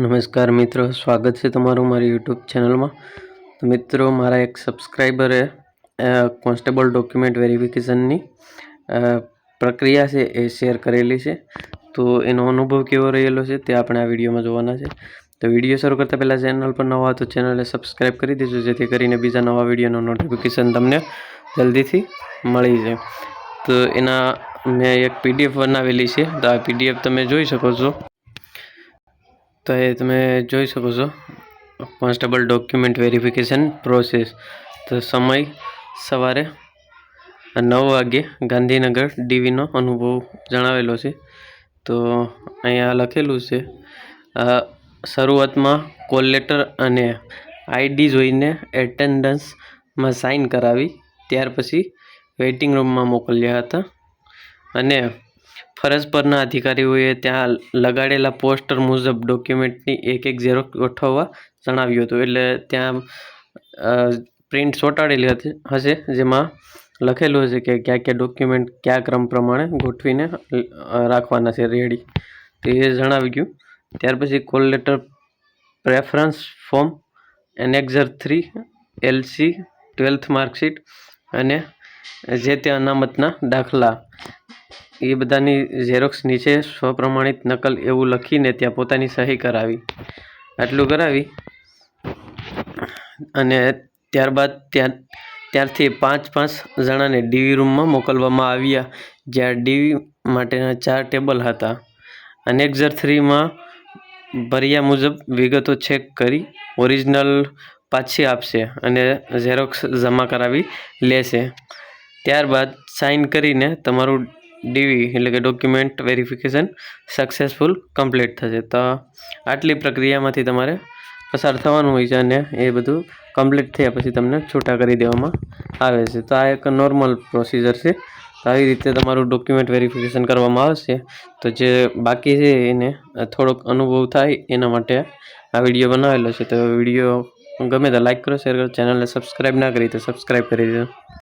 નમસ્કાર મિત્રો, સ્વાગત છે તમારું મારી યુટ્યુબ ચેનલમાં. તો મિત્રો, મારા એક સબસ્ક્રાઈબરે કોન્સ્ટેબલ ડોક્યુમેન્ટ વેરિફિકેશનની પ્રક્રિયા છે એ શેર કરેલી છે. તો એનો અનુભવ કેવો રહેલો છે તે આપણે આ વિડીયોમાં જોવાના છે. તો વીડિયો શરૂ કરતાં પહેલાં ચેનલ પર નવા તો ચેનલને સબસ્ક્રાઈબ કરી દેજો, જેથી કરીને બીજા નવા વિડીયોનો નોટિફિકેશન તમને જલ્દીથી મળી જાય. તો એના મેં એક પીડીએફ બનાવેલી છે. તો આ પીડીએફ તમે જોઈ શકો છો. તો એ તમે જોઈ શકો છો. Constable document verification process. તો સમય સવારે નવ વાગ્યે ગાંધીનગર ડીવીનો અનુભવ જણાવેલો છે. તો અહીંયા લખેલું છે શરૂઆતમાં કોલ લેટર અને આઈડી જોઈને એટેન્ડન્સમાં સાઇન કરાવી, ત્યાર પછી વેઇટિંગ રૂમમાં મોકલ્યા હતા. અને ફરજ પરના અધિકારીઓએ ત્યાં લગાડેલા પોસ્ટર મુજબ ડોક્યુમેન્ટની એક એક ઝેરોક્ષ ગોઠવવા જણાવ્યું હતું. એટલે ત્યાં પ્રિન્ટ ચોંટાડેલી હતી, હશે, જેમાં લખેલું હશે કે કયા કયા ડોક્યુમેન્ટ કયા ક્રમ પ્રમાણે ગોઠવીને રાખવાના છે રેડી તો એ જણાવી ગયું. ત્યાર પછી call letter preference form, annexure three, LC, twelfth marksheet અને જે તે અનામતના દાખલા એ બધાની ઝેરોક્ષ નીચે સ્વપ્રમાણિત નકલ એવું લખીને ત્યાં પોતાની સહી કરાવી. આટલું કરાવી. અને ત્યારબાદ ત્યાં, ત્યારથી પાંચ પાંચ જણાને ડીવી રૂમમાં મોકલવામાં આવ્યા, જ્યાં ડીવી માટેના ચાર ટેબલ હતા. અને એક્ઝર થ્રીમાં ભર્યા મુજબ વિગતો ચેક કરી ઓરિજિનલ પાછી આપશે અને ઝેરોક્ષ જમા કરાવી લેશે. ત્યારબાદ સાઇન કરીને તમારું ડીવી એટલે કે ડોક્યુમેન્ટ વેરિફિકેશન સક્સેસફુલ કમ્પ્લીટ થશે. તો આટલી પ્રક્રિયામાંથી તમારે પસાર થવાનું હોય છે અને એ બધું કમ્પ્લીટ થયા પછી તમને છૂટા કરી દેવામાં આવે છે. તો આ એક નોર્મલ પ્રોસિજર છે. તો આવી રીતે તમારું ડોક્યુમેન્ટ વેરિફિકેશન કરવામાં આવશે. તો જે બાકી છે એને થોડોક અનુભવ થાય એના માટે આ વીડિયો બનાવેલો છે. તો વીડિયો ગમે તો લાઇક કરો શેર કરો ચેનલને સબસ્ક્રાઈબ ના કરી તો સબસ્ક્રાઈબ કરી દેજો.